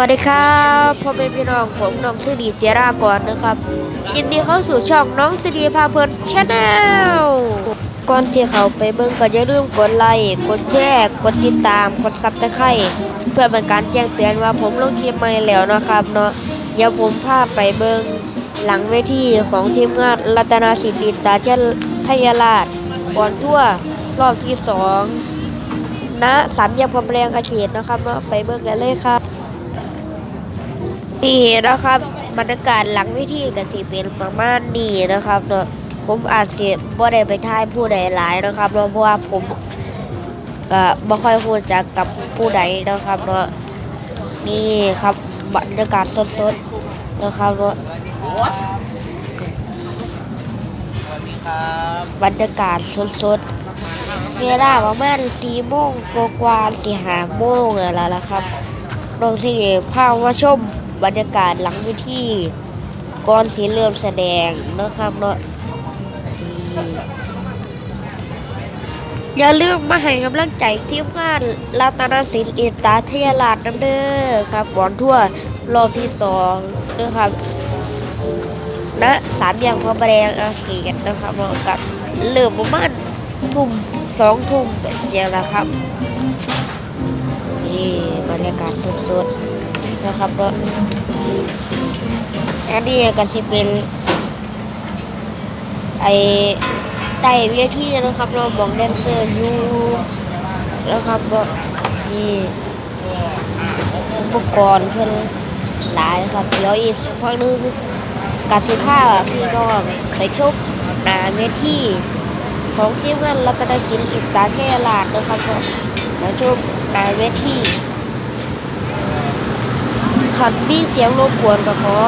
วัสดีครับพ่อแม่พี่น้องผมน้องซีดีเจราก่อนนะครับยินดีเข้าสู่ช่องน้องซีดีพาเพลินชาแนลก่อนที่เขาไปเบิ่งก็อย่าลืมกดไลค์กดแชร์กดติดตามกดซับสไครต์เพื่อเป็นการแจ้งเตือนว่าผมลงคลิปใหม่แล้วนะครับเนาะเดี๋ยวผมพาไปเบิ่งหลังเวทีของทีมงานรัตนาสินดิตาเจทยราชก่อนทั่วรอบที่สองณสามแยกพรมแรงอาเขตนะครับเนาะไปเบิ่งกันเลยครับ นี่นะครับบรรยากาศหลังวิธีก็สิเป็นประมาณนี้นะครับเนาะผมอาจสิบ่ได้ไปทายผู้ใดหลายนะครับเนาะเพราะว่าผมก็บ่ค่อยรู้จักกับผู้ใดนะครับเนาะนี่ครับบรรยากาศสดๆนะครับเนาะบรรยากาศสดๆเวลาประมาณ4โมงกว่าๆสิ5โมงแล้วล่ะครับน้องสิพามาชม บรรยากาศหลังเวิธีก่อนสิเริ่มแสดงนะครับเนาะอย่าลืมมาให้กำลังใจทีมงานรัตนศิลป์อินตาเทยราชน้ำเด้อครับบอลทั่วรอบที่สองนะครับณสามอย่างพระประแดงอาเขตนะครับเรากับเริ่มประมาณทุ่มสองทุ่มอย่างละครับนี่บรรยากาศสดๆ นะครับแล้วอันนี้ก็จะเป็นไอไต่เวทีนะครับ เราบอกแดนเซอร์อยู่นะครับก็นี่อุปกรณ์เพื่อนหลายครับเดี๋ยวอีกสักพักหนึงกสิภาพี่น้องไปชมหนาเวทีของทีมงานรัตนศิลป์อิตาเทยราชนะครับก็มาชมหนาเวที ขันมีเสียงรบกวนก็ขอ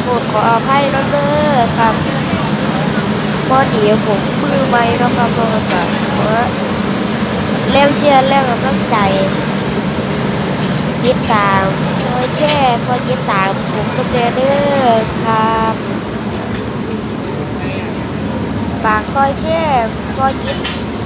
โทษขออภัยน้องเด้อครับพอดีผมมือไม่เนะครับเพราะว่าแบบว่าแรงเชียร์แรงกำลังใจติดตามคอยแช่คอยติดตามผมกับเดเดอครับ ฝากซอยแช่ซอยติด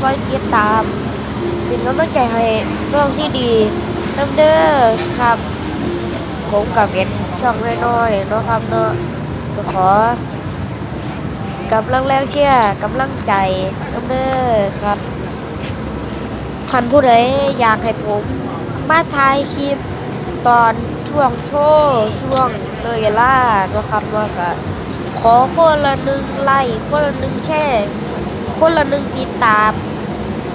ซอยติดตามเป็นกำลังใจให้น้องที่ดีน้ำเด้อครับ ผมกับเอ็นช่องน้อยๆเนาะครับเนาะก็ขอกำลังแรงเชียร์กำลังใจน้ำเด้อครับคันผู้ใดอยากให้ผมมาถ่ายคลิปตอนช่วงโชช่วงเตยล่านะครับว่าก็ขอคนละหนึ่งไลค์คนละหนึ่งแชร์คนละหนึ่งติดตาม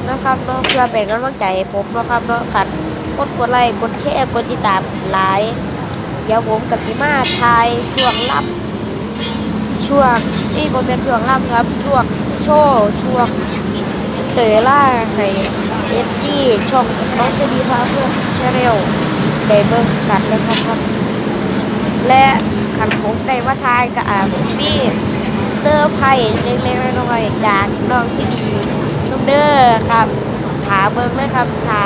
นะครับเนาะเพื่อเป็นกำลังใจให้ผมนะครับเนาะขันกดกดไลค์กดแชร์กดติดตามหลาย เดี๋ยวผมกับสิมาถ่ายช่วงรับช่วงนี่บนเป็นช่วงล่ำครับช่วงโชว์ช่วงเตยล่าให้เอฟซีช่องน้องจะดีพาเพื่อนชาแนลได้เบิ่งกันนะครับครับ และขันผมได้มาทายกับอาซีบีเซอร์ไพรส์เล็กๆน้อยๆจากน้องซีดีน้องเด้อครับถาเบิ่งเลยครับถา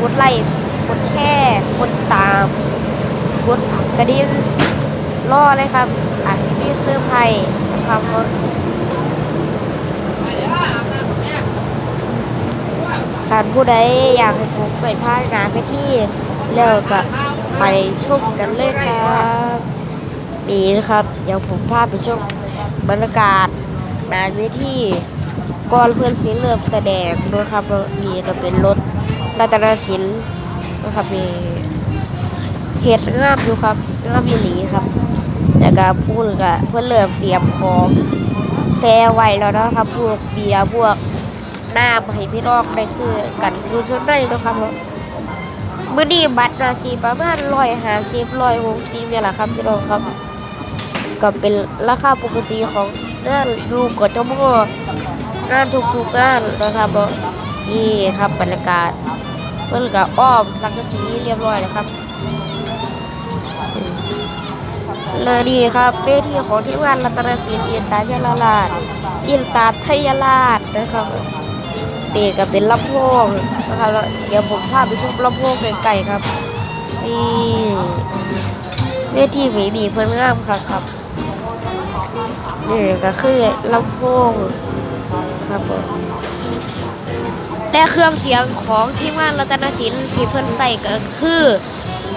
กดไลค์กดแชร์กดติดตาม กดกระดิ่งรอเลยครับอาซิมีเซอร์ไพรส์นะครับรถคันผู้ใดอยากให้ผมไปท่ายนาไปที่แล้วก็ไปชมกันเลยครับนี่นะครับเดี๋ยวผมพาไปชมบรรยากาศงานเวทีก่อนเพื่อนศิลป์เริ่มแสดงนะครับมีจะเป็นรถรัตนศิลป์นะครับมี เห็ดงามอยู่ครับงามยีหลีครับแล้วก็พูดก็เพื่อนเริ่มเตรียมของแซ่ไว้แล้วนะครับ พวกเบียร์พวกน้ำให้พี่น้องได้ซื้อกันอยู่เท่านั้นนะครับมื้อนี้บัตรนาสีประมาณร้อยห้าสิบร้อยหกสิบเนี่ยแหละครับพี่น้องครับ ก็เป็นราคาปกติของงานอยู่กทมงานทุกๆงานนะครับเนาะนี่ครับบรรยากาศเพื่อนก็อ้อมสังกะสีเรียบร้อยแล้วครับ และนี่ครับเวทีของทีมงานรัตนศิลป์อินตาเทยราชอินตาเทยาราชนะครับเด็กก็เป็นลำโพงนะครับแล้วเดี๋ยวผมพาไปชมลำโพงไกลๆครับนี่เวทีหวีดีเพิ่นงามครับครับนี่ก็คือลำโพงครับผมและเครื่องเสียงของทีมงานรัตนศิลป์ที่เพิ่นใส่ก็คือ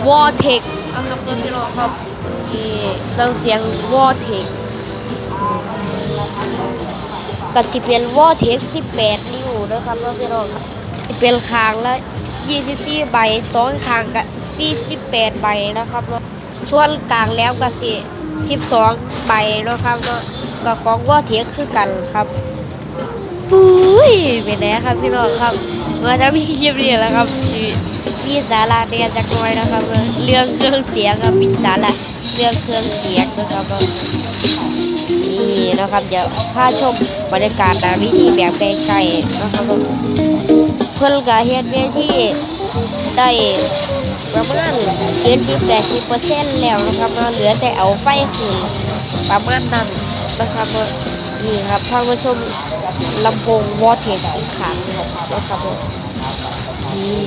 วอเทค นะครับเพื่อนพี่น้องครับนี่เครื่องเสียงวอเทคก็สิเป็นวอเทค18นิ้วนะครับเพื่อนพี่น้องครับสิเป็นคางละ24ใบสองคางกับ48ใบนะครับเนาะส่วนกลางแล้วก็สิ12ใบนะครับเนาะก็ของวอเทคคือกันครับปุ้ยเป็นไงครับพี่น้องครับ มาจะมีคลิปนี้แล้วครับที่สาระเรียนจากน้อยนะครับ เรื่องเครื่องเสียงครับมีสาระเรื่องเครื่องเสียงนะครับนี่นะครับเดี๋ยวพาชมบรรยากาศนะวิธีแบบไกล้ๆนะครับเพื่อนกาเฮ็ดเวทีได้ประมาณเกินสิบแปดสิบเปอร์เซ็นต์แล้วนะครับเนาเหลือแต่เอาไฟขึ้นประมาณนั้นนะครับนี่ครับพามาชม ลำโพงวอเทสครั้งนะครับผมนี่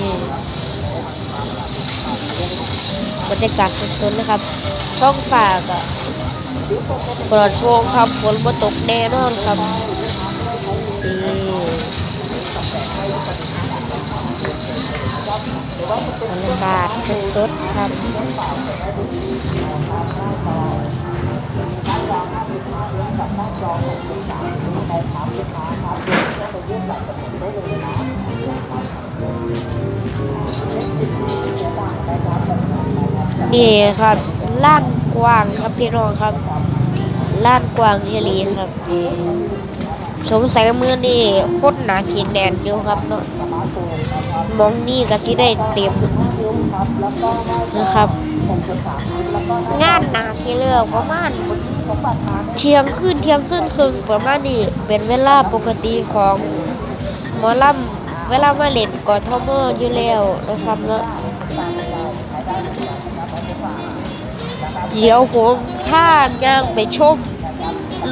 บรรยากาศสดๆนะครับต้องฝากอะปลอดโปร่งครับฝนมาตกแน่นอนครับนี่บรรยากาศสดๆครับ นี่ครับล้านกว้างครับพี่น้องครับล้านกว้างเฮลีครับนี่สงสัยมือนี่โคตรหนาขีดแดนอยู่ครับเนาะมองนี่ก็สิได้เต็มนะครับ งานหนาสิเลือกประมาณเที่ยงคืนเที่ยงคืนครึ่งประมาณนี้เป็นเวลาปกติของหมอลำเวลามาเล่นกอทอมอยู่แล้วนะครับเนาะ เดี๋ยวผมพาย่างไปชม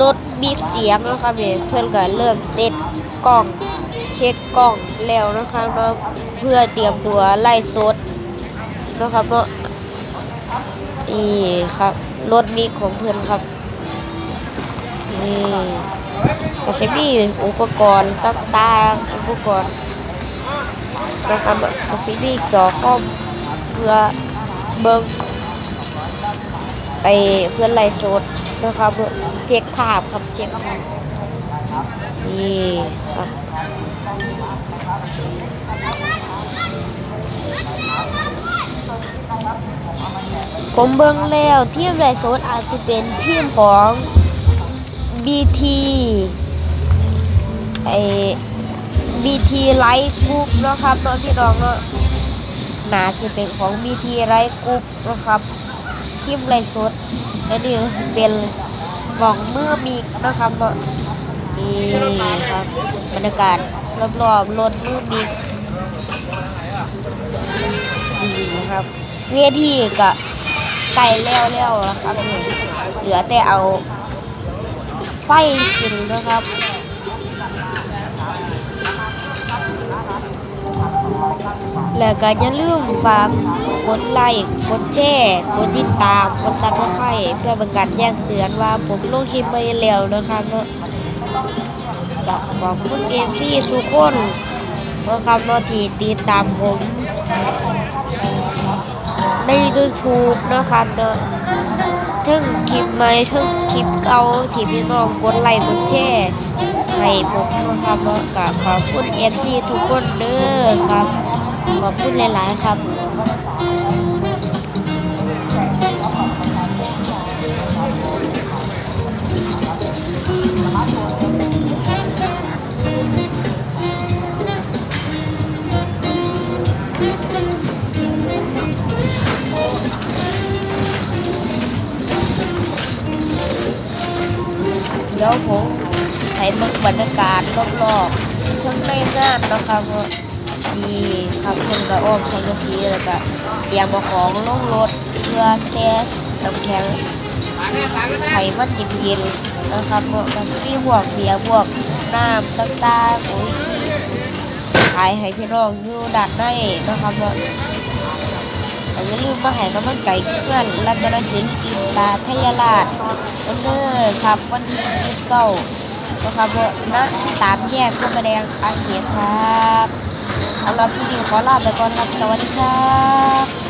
รถมีเสียงนะครับเนี่ยเพื่อนก็เริ่มเซตกล้องเช็คกล้องแล้วนะครับเนาะเพื่อเตรียมตัวไล่สดนะครับเนาะนี่ครับรถมีของเพื่อนครับนี่ก็จะมีอุปกรณ์ต่างๆอุปกรณ์นะครับก็จะมีจอคอม เพื่อเบิ่งไปเพื่อนไล่สดนะครับเช็คภาพครับเช็คภาพนี่ครับผมเบิ่งแล้วทีมไล่สดอาจจะเป็นทีมของ BT ไอ BT ไลท์กรุ๊ปนะครับเนาะพี่น้องเนาะ หนาจะเป็นของ BT ไลท์กรุ๊ปนะครับทีมไรสดและนี่เป็นหม่องเมื่อมีนะครับนี่ครับบรรยากาศรอบๆรถมือมีนี่นะครับเวทีก็ไก่แล้วแล้วนะครับนี่เหลือแต่เอาไฟขึ้นนะครับ แล้วก็อย่าลืมฝากกดไลค์ กดแชร์ กดติดตาม กดซับสไครต์เพื่อเป็นการแจ้งเตือนว่าผมลงคลิปไปแล้วนะครับเนาะก็ขอบคุณเอฟซีทุกคนนะครับเนาะที่ติดตามผม ใน YouTube นะครับเนาะทั้งคลิปใหม่ทั้งคลิปเก่าที่พี่น้องกดไลค์กดแชร์ให้ผมนะครับเนาะก็ขอบคุณ FC ทุกคนเด้อครับ ขอบคุณหลายๆครับเดี๋ยวผมให้เบิ่งบรรยากาศรอบๆทั้งในงานนะครับ ซีครับคนก็อ้อมสังกะสีแล้วก็เตียมเอของลงรถเพื่อแช่น้ำแข็งให้มันเย็นๆนะครับเพราะมันมีพวกเบียร์พวกน้ำต่างๆโอ้ยชีขายให้พี่น้องอยู่ด้านในนะครับเนาะอย่าลืมมาให้กำลังใจเพื่อนรัตนศิลป์อินตาทยราชวันเดอร์ครับวันที่ยี่สิบเก้านะครับณสามแยกพระประแดงอาเขตครับ สำหรับที่ดีขอลาไปก่อนครับสวัสดีครับ